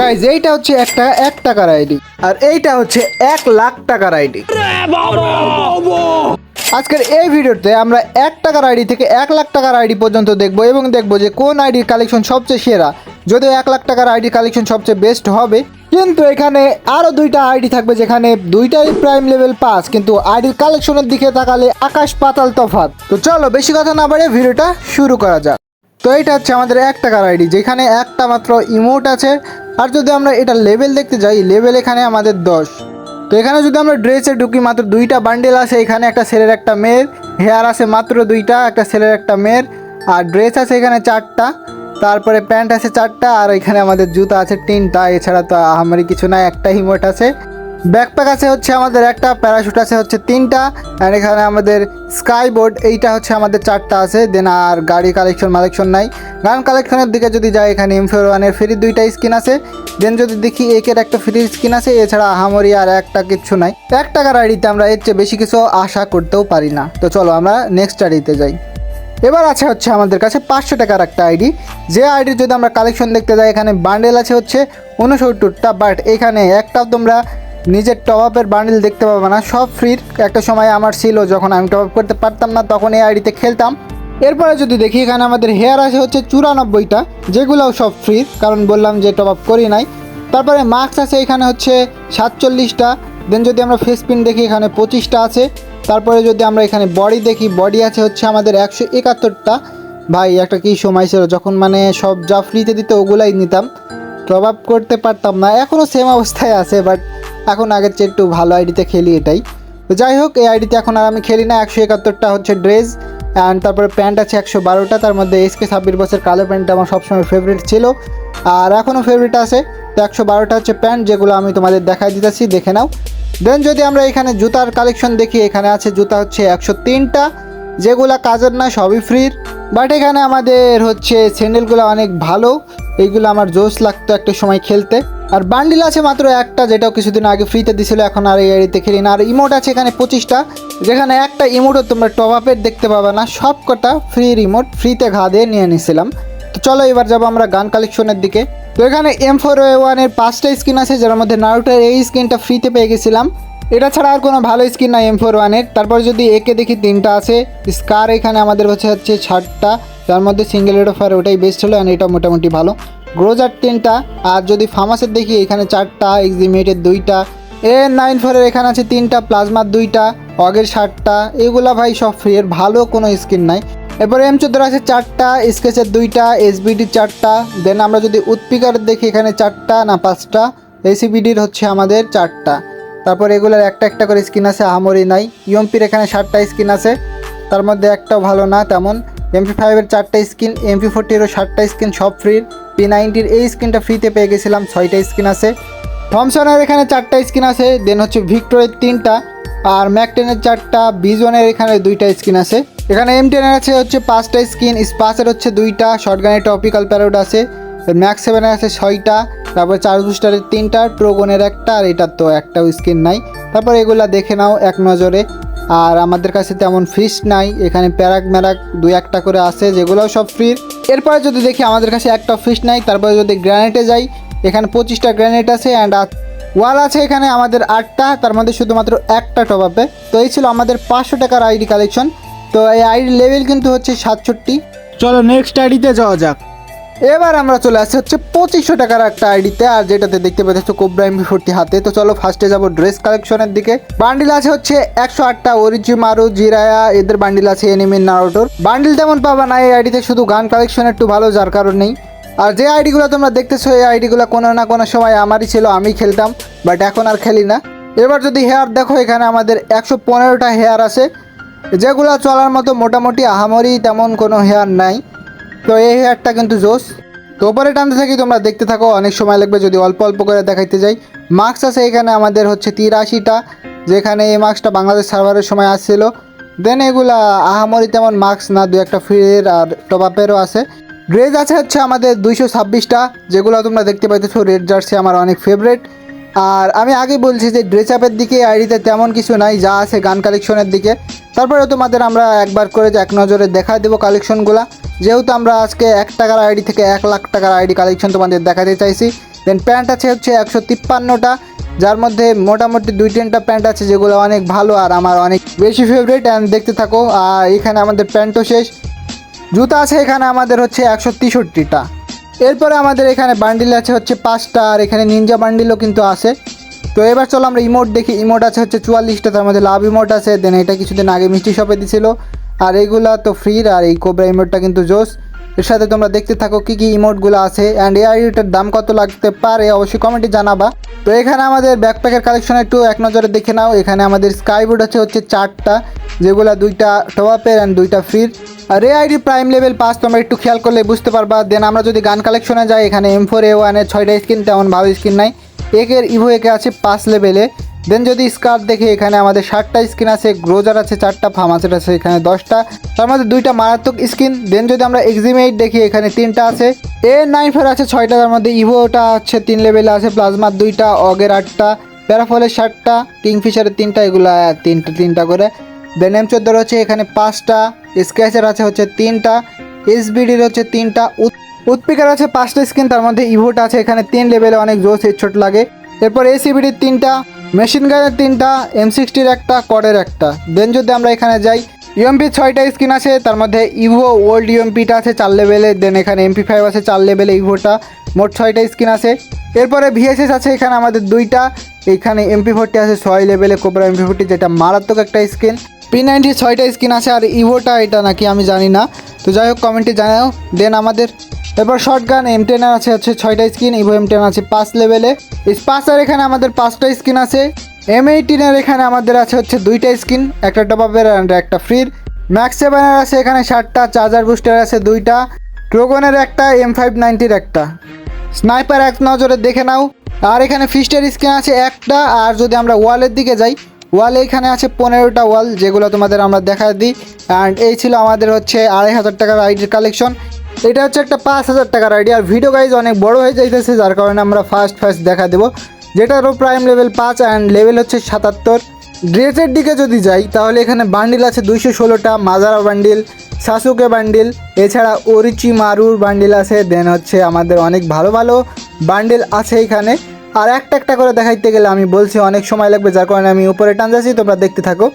Guys এইটা হচ্ছে একটা, এক টাকার আইডি। আর এইটা হচ্ছে এক লাখ টাকার আইডি। আজকের এই ভিডিওতে আমরা এক টাকার আইডি থেকে এক লাখ টাকার আইডি পর্যন্ত দেখব এবং দেখব যে কোন আইডির কালেকশন সবচেয়ে সেরা। যদিও এক লাখ টাকার আইডি কালেকশন সবচেয়ে বেস্ট হবে, কিন্তু এখানে আরও দুইটা আইডি থাকবে যেখানে দুইটাই প্রাইম লেভেল পাস, কিন্তু আইডির কালেকশনের দিকে তাকালে আকাশ পাতাল তফাৎ। তো চলো, বেশি কথা না বাড়ে ভিডিওটা শুরু করা যাক। তো এটা হচ্ছে আমাদের এক টাকার আইডি, যেখানে একটা মাত্র ইমোট আছে আর যদি আমরা এটা লেভেল দেখতে যাই লেভেল এখানে আমাদের দশ। তো এখানে যদি আমরা ড্রেসে ঢুকি, মাত্র দুইটা বান্ডেল আছে। এখানে একটা ছেলের একটা মেয়ের হেয়ার আছে মাত্র দুইটা, একটা ছেলের একটা মেয়ের, আর ড্রেস আছে এখানে চারটা। তারপরে প্যান্ট আছে চারটা, আর এখানে আমাদের জুতা আছে তিনটা। এছাড়া তো আমারই কিছু না একটা হিমোট আছে। ব্যাকপ্যাক আছে হচ্ছে আমাদের একটা প্যারাশুট আছে হচ্ছে তিনটা আর এখানে আমাদের স্কাই বোর্ড এইটা হচ্ছে আমাদের চারটা আছে দেন আর গাড়ি কালেকশন মালেকশন নাই। গান কালেকশনের দিকে যদি যাই, এখানে এম ফোর ওয়ানের ফ্রি দুইটা স্কিন আছে। দেন যদি দেখি একের একটা ফ্রি স্কিন আছে, এছাড়া আহামরি আর একটা কিচ্ছু নাই। এক টাকার আইডিতে আমরা এর চেয়ে বেশি কিছু আশা করতেও পারি না। তো চলো আমরা নেক্সট আইডিতে যাই। এবার আছে হচ্ছে আমাদের কাছে পাঁচশো টাকার একটা আইডি যে আইডির যদি আমরা কালেকশন দেখতে যাই, এখানে বান্ডেল আছে হচ্ছে উনসত্তরটা বাট এখানে একটাও তোমরা নিজের টপ আপের বান্ডেল দেখতে পাবে না, সব ফ্রির একটা সময় আমার ছিল যখন আমি টপ আপ করতে পারতাম না, তখন এই আইডিতে খেলতাম। এরপরে যদি দেখি এখানে আমাদের হেয়ার আছে হচ্ছে চুরানব্বইটা, যেগুলোও সব ফ্রির কারণ বললাম যে টপ আপ করি নাই। তারপরে মাস্ক আছে এখানে হচ্ছে সাতচল্লিশটা দেন যদি আমরা ফেস পিন দেখি এখানে পঁচিশটা আছে। তারপরে যদি আমরা এখানে বডি দেখি বডি আছে হচ্ছে আমাদের একশো একাত্তরটা। ভাই, একটা কি সময় ছিল, যখন মানে সব যা ফ্রিতে দিতে ওগুলাই নিতাম। টপ আপ করতে পারতাম না এখনও সেম অবস্থায় আছে বাট এখন আগের চেয়ে একটু ভালো আইডিতে খেলি এটাই। তো যাই হোক, এই আইডিতে এখন আর আমি খেলি না, একশো একাত্তরটা হচ্ছে ড্রেস অ্যান্ড তারপরে প্যান্ট আছে একশো বারোটা, তার মধ্যে এসকে ছাব্বিশ বছর কালো প্যান্টটা আমার সবসময় ফেভারিট ছিল। আর এখনও ফেভারিট আছে, তো একশো বারোটা হচ্ছে প্যান্ট, যেগুলো আমি তোমাদের দেখাই দিতেছি, দেখে নাও। দেন যদি আমরা এখানে জুতার কালেকশন দেখি, এখানে আছে জুতা হচ্ছে একশো তিনটা, যেগুলা কাজের না সবই ফ্রির বাট এখানে আমাদের হচ্ছে স্যান্ডেলগুলো অনেক ভালো। এইগুলো আমার জোশ লাগতো একটা সময় খেলতে। আর বান্ডিল আছে মাত্র একটা, যেটাও কিছুদিন আগে ফ্রিতে দিছিল, এখন আর এই এরিতে খেলি না। আর ইমোট আছে এখানে পঁচিশটা, যেখানে একটা ইমোটও তোমরা টপ আপের দেখতে পাবে না। সব কটা ফ্রি রিমোট ফ্রিতে ঘা দিয়ে নিয়ে নিছিলাম। তো চলো এবার যাব আমরা গান কালেকশনের দিকে। তো এখানে এম ফোর ওয়ানের পাঁচটা স্কিন আছে, যার মধ্যে নারুটার এই স্কিনটা ফ্রিতে পেয়ে গেছিলাম। এটা ছাড়া আর কোনো ভালো স্কিন নাই এম ফোর ওয়ানের তারপর যদি একে দেখি তিনটা আছে। স্কার এখানে আমাদের হচ্ছে হচ্ছে ষাটটা। যার মধ্যে সিঙ্গেল রেড ফায়ার ওটাই বেস্ট হলো অ্যান্ড এটা মোটামুটি ভালো। গ্রোজার তিনটা। আর যদি ফার্মাসের দেখি, এখানে চারটা এক্সিমেটের দুইটা। এ নাইন ফোরের এখানে আছে তিনটা প্লাজমার দুইটা অগের ষাটটা। এগুলা ভাই সব ফ্রি এর, ভালো কোনো স্কিন নাই। এরপরে এম চোদ্দোর আছে চারটা স্কেচের দুইটা এসবিডির চারটা। দেন আমরা যদি উৎপিকার দেখি, এখানে চারটা না পাঁচটা। এসিবিডির হচ্ছে আমাদের চারটা। তারপর এগুলোর একটা একটা করে স্কিন আছে আহামরি নাই। ইউএমপির এখানে ষাটটা স্কিন আছে, তার মধ্যে একটাও ভালো না তেমন। এমপি ফাইভের চারটা স্কিন, এমপি ফোরটিরও ষাটটা স্কিন, সব ফ্রি পি নাইনটির এই স্কিনটা ফ্রিতে পেয়ে গেছিলাম, ছয়টা স্কিন আছে। থমসনের এখানে চারটা স্কিন আছে দেন হচ্ছে ভিক্টোরের তিনটা, আর ম্যাক টেনের চারটা বিজনের এখানে দুইটা স্কিন আছে। এখানে এম টেনের আছে হচ্ছে পাঁচটা স্কিন স্পাসের হচ্ছে দুইটা শর্টগানের টপিক্যাল প্যারোড আছে। ম্যাক্স সেভেনের আছে ছয়টা, তারপর চার বুস্টারের তিনটা প্রোগনের একটা, আর এটার তো একটাও স্ক্রিন নাই। তারপর এগুলা দেখে নাও এক নজরে। আর আমাদের কাছে তেমন ফিস নাই, এখানে প্যারাক ম্যারাক দুই একটা করে আছে, যেগুলোও সব ফ্রি এরপরে যদি দেখি আমাদের কাছে একটা ফিস নাই, তারপরে যদি গ্র্যানেটে যাই, এখানে পঁচিশটা গ্র্যানেট আছে অ্যান্ড ওয়াল আছে এখানে আমাদের আটটা, তার মধ্যে শুধুমাত্র একটা টপ আপে তো এই ছিল আমাদের পাঁচশো টাকার আইডি কালেকশন তো এই আইডি লেভেল কিন্তু হচ্ছে সাতষট্টি। চলো নেক্সট আইডিতে যাওয়া যাক। এবার আমরা চলে আসছি হচ্ছে পঁচিশশো টাকার একটা আইডিতে, আর যেটাতে দেখতে পাচ্ছ কোবরা এমবি ফোরটি হাতে। তো চলো ফার্স্টে যাব ড্রেস কালেকশনের দিকে। বান্ডিল আছে হচ্ছে একশো আটটা অরিজি মারু জিরায়া এদের বান্ডিল আছে এনিমি নারোটোর বান্ডিল তেমন পাবা না এই আইডিতে, শুধু গান কালেকশন একটু ভালো, যার কারণ নেই। আর যে আইডিগুলো তোমরা দেখতেছো, এই আইডিগুলো কোনো না কোনো সময় আমারই ছিল, আমি খেলতাম বাট এখন আর খেলি না। এবার যদি হেয়ার দেখো, এখানে আমাদের একশো পনেরোটা হেয়ার আছে। যেগুলো চলার মতো মোটামুটি আহামরি তেমন কোনো হেয়ার নাই। তো এই হেয়ারটা কিন্তু জোস। তো ওপরে টানতে থাকি, তোমরা দেখতে থাকো, অনেক সময় লাগবে যদি অল্প অল্প করে দেখাইতে যাই। মার্কস আছে এখানে, আমাদের হচ্ছে তিরাশিটা, যেখানে এই মার্কসটা বাংলাদেশ সার্ভারের সময় আসছিল। দেন এগুলা আহামরি তেমন মার্কস না দু একটা ফ্রির আর টপ আপেরও আছে। ড্রেস আছে হচ্ছে আমাদের দুইশো ছাব্বিশটা, যেগুলো তোমরা দেখতে পাইতেছো রেড জার্সি আমার অনেক ফেভারেট আর আমি আগে বলছি যে ড্রেস আপের দিকে আইডিতে তেমন কিছু নাই, যা আছে গান কালেকশনের দিকে। তারপরে তোমাদের আমরা একবার করে এক নজরে দেখা দেবো কালেকশনগুলো যেহেতু আমরা আজকে এক টাকার আইডি থেকে এক লাখ টাকার আইডি কালেকশন তোমাদের দেখাতে চাইছি। দেন প্যান্ট আছে হচ্ছে একশো তিপ্পান্নটা, যার মধ্যে মোটামুটি দুই তিনটা প্যান্ট আছে যেগুলো অনেক ভালো আর আমার অনেক বেশি ফেভারিট অ্যান্ড দেখতে থাকো। আর এখানে আমাদের প্যান্টও শেষ। জুতা আছে এখানে আমাদের হচ্ছে একশো তেষট্টিটা। এরপরে আমাদের এখানে বান্ডিল আছে হচ্ছে পাঁচটা, আর এখানে নিনজা বান্ডিলও কিন্তু আছে। তো এবার চলো আমরা ইমোট দেখি। ইমোট আছে হচ্ছে চুয়াল্লিশটা, তার মধ্যে লাভ ইমোট আছে দেন এটা কিছুদিন আগে মিষ্টি শপে দিছিল। আর এইগুলা তো ফ্রির আর এই কোবরা ইমোটটা কিন্তু জোস। এর সাথে তোমরা দেখতে থাকো কী কী ইমোটগুলো আছে অ্যান্ড এই আইডিটার দাম কত লাগতে পারে অবশ্যই কমেন্টে জানাবা। তো এখানে আমাদের ব্যাকপ্যাকের কালেকশন একটু এক নজরে দেখে নাও। এখানে আমাদের স্কাইবোর্ড আছে হচ্ছে চারটা, যেগুলো দুইটা টপের অ্যান্ড দুইটা ফ্রির এ আইডি প্রাইম লেভেল পাস তোমরা একটু খেয়াল করলে বুঝতে পারবা। দেন আমরা যদি গান কালেকশনে যাই, এখানে এম ফোর এ ওয়ানের ছয়টা স্কিন তেমন ভালো স্কিন নাই। একের ইভো একে আছে পাঁচ লেভেলে দেন যদি স্কার দেখে, এখানে আমাদের ষাটটা স্কিন আছে গ্রোজার আছে চারটা ফার্মাসেট আছে এখানে দশটা। তার মধ্যে দুইটা মারাত্মক স্কিন দেন যদি আমরা এক্সিমেট দেখি, এখানে তিনটা আছে। এ নাইন ফোর আছে ছয়টা, তার মধ্যে ইভোটা হচ্ছে তিন লেভেলে আছে প্লাজমার দুইটা অগের আটটা প্যারাফলের ষাটটা কিংফিশারের তিনটা, এগুলো তিনটা তিনটা করে। দেন চোদ্দোর হচ্ছে এখানে পাঁচটা স্ক্র্যাচের আছে হচ্ছে তিনটা এসবিডির হচ্ছে তিনটা উৎপিকার আছে পাঁচটা স্কিন তার মধ্যে ইভোট আছে, এখানে তিন লেভেলে অনেক জোস হেডশট লাগে। এরপর এসিবিডির তিনটা মেশিন গানের তিনটা এম সিক্সটির একটা কডের একটা। দেন যদি আমরা এখানে যাই ইউএমপি ছয়টা স্কিন আছে, তার মধ্যে ইভো, ওল্ড ইউএমপিটা আছে চার লেভেলে দেন এখানে এমপি ফাইভ আছে চার লেভেলে ইভোটা, মোট ছয়টা স্কিন আছে। এরপরে ভিএসএস আছে এখানে আমাদের দুইটা, এখানে এমপি ফোরটি আছে ছয় লেভেলে কোবরা এমপি ফোরটি যেটা মারাত্মক একটা স্কিন পি নাইনটি ছয়টা স্কিন আছে আর ইভোটা এটা নাকি আমি জানি না। তো যাই হোক কমেন্টে জানাও, দেন আমাদের। এরপর শর্ট গান এম টেন আছে হচ্ছে ছয়টা স্কিন ইভো এম টেন আছে পাঁচ লেভেলে স্পাসার এখানে আমাদের পাঁচটা স্কিন আছে। এম এইটিনের এখানে আমাদের আছে হচ্ছে দুইটা স্কিন একটা টপাপের অ্যান্ড একটা ফ্রির ম্যাক্স সেভেনের আছে এখানে ষাটটা চার্জার বুস্টার আছে দুইটা। ট্রোগনের একটা এম ফাইভ নাইনটির একটা। স্নাইপার এক নজরে দেখে নাও। আর এখানে ফিস্টের স্কিন আছে একটা, আর যদি আমরা ওয়ালের দিকে যাই ওয়ালে এইখানে আছে পনেরোটা ওয়াল, যেগুলো তোমাদের আমরা দেখা দিই। অ্যান্ড এই ছিল আমাদের হচ্ছে আড়াই হাজার টাকার আইডির কালেকশন এটা হচ্ছে একটা পাঁচ হাজার টাকার আইডি আর ভিডিও গাইজ অনেক বড় হয়ে যাইতেছে, যার কারণে আমরা ফার্স্ট ফার্স্ট দেখা দেবো। যেটারও প্রাইম লেভেল পাঁচ অ্যান্ড লেভেল হচ্ছে সাতাত্তর। ড্রেসের দিকে যদি যাই, তাহলে এখানে বান্ডিল আছে দুইশো ষোলোটা মাজারা বান্ডিল সাসুকে বান্ডিল এছাড়া ওরিচি মারুর বান্ডিল আছে দেন হচ্ছে আমাদের অনেক ভালো ভালো বান্ডিল আছে এখানে। আর একটা একটা করে দেখাইতে গেলে আমি বলছি, অনেক সময় লাগবে, যার কারণে আমি উপরে টান যাচ্ছি, তোমরা দেখতে থাকো।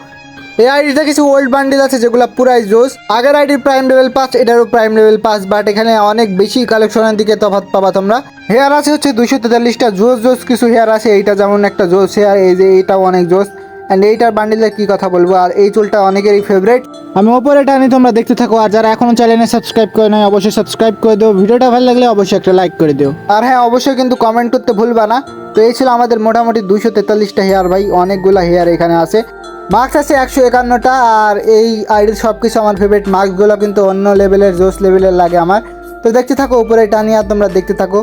এই আইডিটা কিছু ওল্ড বান্ডিল আছে, যেগুলো পুরাই জোস। আগের আইডি প্রাইম লেভেল পাঁচ, এটারও প্রাইম লেভেল পাঁচ বাট এখানে অনেক বেশি কালেকশনের দিকে তফাত পাবা তোমরা। হেয়ার আছে হচ্ছে দুশো তেতাল্লিশটা জোস জোস কিছু হেয়ার আছে, এইটা যেমন একটা জোস হেয়ার এই যে এইটাও অনেক জোস। অ্যান্ড এইটার বান্ডিলের কী কথা বলব? আর এই চুলটা অনেকেরই ফেভারিট আমি ওপরে টানি তোমরা দেখতে থাকো। আর যারা এখনও চ্যানেলে সাবস্ক্রাইব করে নয় অবশ্যই সাবস্ক্রাইব করে দিও। ভিডিওটা ভালো লাগলে অবশ্যই একটা লাইক করে দিও। আর হ্যাঁ অবশ্যই কিন্তু কমেন্ট করতে ভুলবা না। তো এই ছিল আমাদের মোটামুটি দুশো তেতাল্লিশটা হেয়ার ভাই, অনেকগুলো হেয়ার এখানে আছে। মার্কস আছে একশো একান্নটা। আর এই আইডির সব কিছু আমার ফেভারিট মার্কসগুলো কিন্তু অন্য লেভেলের জোস লেভেলের লাগে আমার। তো দেখতে থাকো, উপরে টানি আর তোমরা দেখতে থাকো।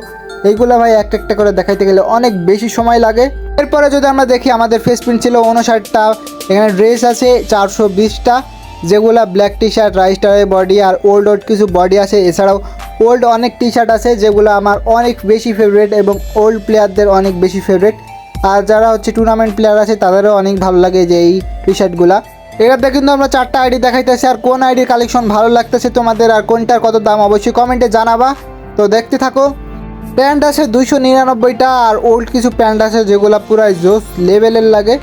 এইগুলো ভাই একটা একটা করে দেখাইতে গেলে অনেক বেশি সময় লাগে। এরপরে যদি আমরা দেখি আমাদের ফেস প্রিন্ট ছিল উনষাটটা এখানে ড্রেস আছে চারশো বিশটা, যেগুলো ব্ল্যাক টি শার্ট রাইস্টারের বডি আর ওল্ড ওল্ড কিছু বডি আছে। এছাড়াও ওল্ড অনেক টি শার্ট আছে, যেগুলো আমার অনেক বেশি ফেভারিট এবং ওল্ড প্লেয়ারদের অনেক বেশি ফেভারিট আর যারা হচ্ছে টুর্নামেন্ট প্লেয়ার আছে, তাদেরও অনেক ভালো লাগে যে এই টি শার্টগুলা এটাতে কিন্তু আমরা চারটা আইডি দেখাইতেছি, আর কোন আইডির কালেকশন ভালো লাগতেছে তোমাদের, আর কোনটার কত দাম, অবশ্যই কমেন্টে জানাবা। তো দেখতে থাকো, প্যান্ট আছে দুইশো নিরানব্বইটা, আর ওল্ড কিছু প্যান্ট আছে যেগুলো পুরাই জোস লেভেলের লাগে।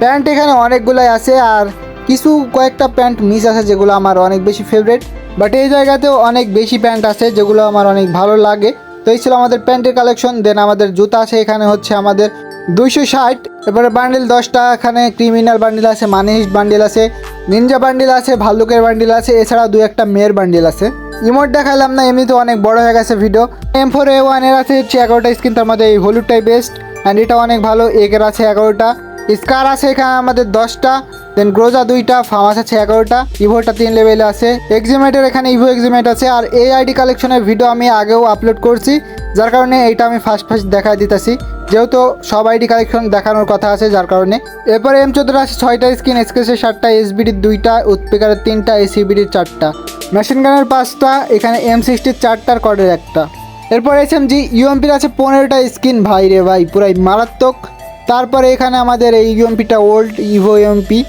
প্যান্ট এখানে অনেকগুলাই আছে, আর কিছু কয়েকটা প্যান্ট মিস আছে যেগুলো আমার অনেক বেশি ফেভারিট বাট এই জায়গাতেও অনেক বেশি প্যান্ট আছে যেগুলো আমার অনেক ভালো লাগে। তো এই ছিল আমাদের প্যান্টের কালেকশন দেন আমাদের জুতা আছে, এখানে হচ্ছে আমাদের দুইশো ষাট, এবারে বান্ডিল দশটা, এখানে ক্রিমিনাল বান্ডিল আছে মানিস্ট বান্ডিল আছে নিনজা বান্ডিল আছে, ভাল্লুকের বান্ডিল আছে, এছাড়াও দু একটা মেয়ের বান্ডিল আছে। ইমোট দেখালাম না এমনিতে অনেক বড় হয়ে গেছে ভিডিও এম ফোর এ ওয়ানের আছে, হচ্ছে এগারোটা স্ক্রিন তার মধ্যে এই হলুদটাই বেস্ট অ্যান্ড এটা অনেক ভালো, একের আছে এগারোটা। স্কার আছে এখানে আমাদের দশটা দেন গ্রোজা দুইটা ফার্মাস আছে এগারোটা ইভোটা তিন লেভেলে আছে। এক্সিমেটের এখানে ইভো এক্সিমেট আছে, আর এই আইডি কালেকশনের ভিডিও আমি আগেও আপলোড করছি, যার কারণে এইটা আমি ফার্স্ট ফার্স্ট দেখা দিতেছি। যেহেতু সব আইডি কালেকশন দেখানোর কথা আছে, যার কারণে। এরপরে এম চোদ্দোর আছে ছয়টা স্ক্রিন এক্সপ্রেসের সাতটা এসবিডির দুইটা, উৎপিকারের তিনটা এসিবিডির চারটা। মেশিন গানের পাঁচটা, এখানে এম সিক্সটির চারটার কডের একটা। এরপর এস এম জি ইউএমপির আছে পনেরোটা স্ক্রিন, ভাই রে ভাই, পুরাই মারাত্মক। তারপরে এখানে আমাদের এই ইউএমপিটা ওল্ড ইভো ইউএমপি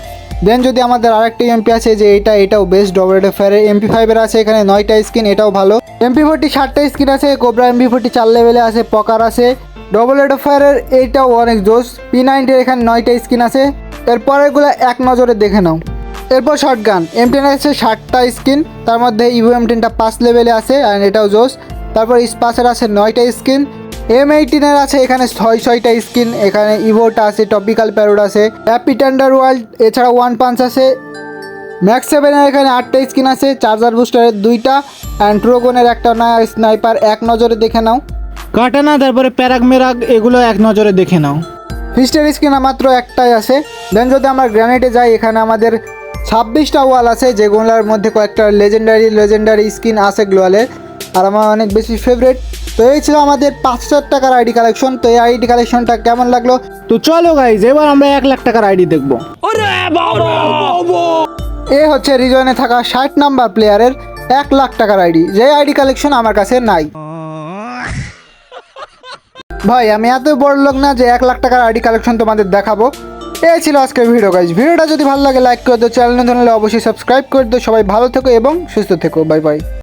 দেন যদি আমাদের আরেকটা এমপি আছে যে এটা, এটাও বেস্ট ডবল ফেয়ারের এমপি ফাইভের আছে এখানে নয়টা স্ক্রিন, এটাও ভালো। এমপি ফোরটি ষাটটা স্ক্রিন আছে কোবরা এমপি ফোরটি চার লেভেলে আছে পকার আছে। ডবল এড ফায়ারের এইটাও অনেক জোস পি নাইনটির এখানে নয়টা স্কিন আছে। এরপরেরগুলো এক নজরে দেখে নাও। এরপর শর্ট গান এম টেন আছে ষাটটা স্কিন তার মধ্যে ইভো এম টেনটা পাঁচ লেভেলে আছে আর এটাও জোস তারপর স্পাসের আছে নয়টা স্কিন এম এইটিনের আছে এখানে ছয় ছয়টা স্কিন এখানে ইভোটা আছে টপিক্যাল প্যারোড আছে। হ্যাপি টেন্ডার ওয়ার্ল্ড এছাড়া ওয়ান পাঞ্চ আছে। ম্যাক্স সেভেনের এখানে আটটা স্কিন আছে। চার্জার বুস্টারের দুইটা। অ্যান্ড ট্রোগনের একটা নয়া স্নাইপার এক নজরে দেখে নাও। কাটানা তারপরে প্যারাগ মেরাগ এগুলো এক নজরে দেখে নাও। ফিস্টের স্কিন মাত্র একটাই আছে। দেন যদি আমরা গ্রানাইটে যাই এখানে আমাদের ছাব্বিশটা ওয়াল আছে যেগুলোর মধ্যে কয়েকটা লেজেন্ডারি লেজেন্ডারি স্কিন আছে গ্লোয়ালের আর আমার অনেক বেশি ফেভারিট তো এই ছিল আমাদের পাঁচ হাজার টাকার আইডি কালেকশন তো এই আইডি কালেকশনটা কেমন লাগল? তো চলো গাইজ এবার আমরা এক লাখ টাকার আইডি দেখব। এ হচ্ছে রিজনে থাকা ষাট নাম্বার প্লেয়ারের এক লাখ টাকার আইডি যে আইডি কালেকশন আমার কাছে নাই। ভাই, আমি এত বড় লোক না যে এক লাখ টাকার আইডি কালেকশন তোমাদের দেখাবো। এই ছিল আজকের ভিডিও গাইজ ভিডিওটা যদি ভালো লাগে লাইক করে দিও। চ্যানেল ধরলে অবশ্যই সাবস্ক্রাইব করে দিও। সবাই ভালো থেকো এবং সুস্থ থেকো। Bye bye.